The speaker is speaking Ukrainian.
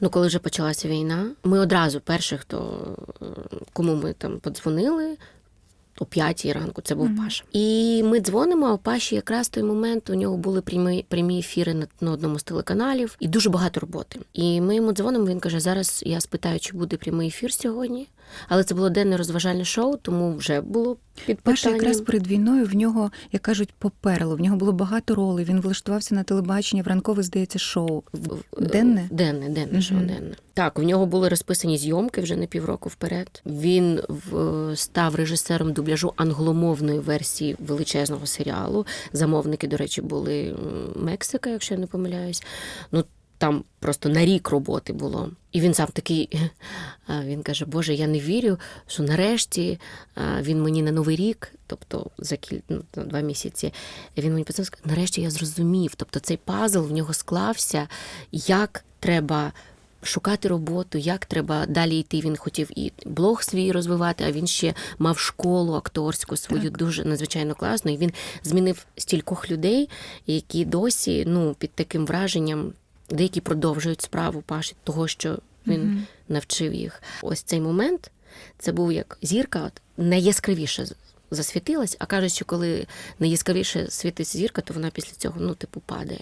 Ну, коли вже почалася війна, ми одразу перші, хто е, кому ми там подзвонили. О п'ятій ранку це був Паша. І ми дзвонимо, а у Паші якраз той момент у нього були прямі, прямі ефіри на, на одному з телеканалів і дуже багато роботи. І ми йому дзвонимо. Він каже: зараз я спитаю, чи буде прямий ефір сьогодні. Але це було денне розважальне шоу, тому вже було під Паша якраз перед війною в нього, як кажуть, поперло. В нього було багато ролей. Він влаштувався на телебачення в ранкове, здається, шоу. Денне? Денне, денне, Мгм. шоу денне. Так, в нього були розписані зйомки вже на півроку вперед. Він став режисером дубляжу англомовної версії величезного серіалу. Замовники, до речі, були Мексика, якщо я не помиляюсь. Ну там просто на рік роботи було. І він сам такий. Він каже: Боже, я не вірю, що нарешті він мені на новий рік, тобто за кіль... ну, два місяці, він мені писав, нарешті я зрозумів. Тобто цей пазл в нього склався, як треба. Шукати роботу, як треба далі йти. Він хотів і блог свій розвивати, а він ще мав школу акторську свою дуже надзвичайно класну. І він змінив стількох людей, які досі ну, під таким враженням, деякі продовжують справу Паші, того, що він Мгм. навчив їх. Ось цей момент це був як зірка, от, найяскравіше засвітилась, а кажуть, що коли найяскравіше світить зірка, то вона після цього ну, типу падає.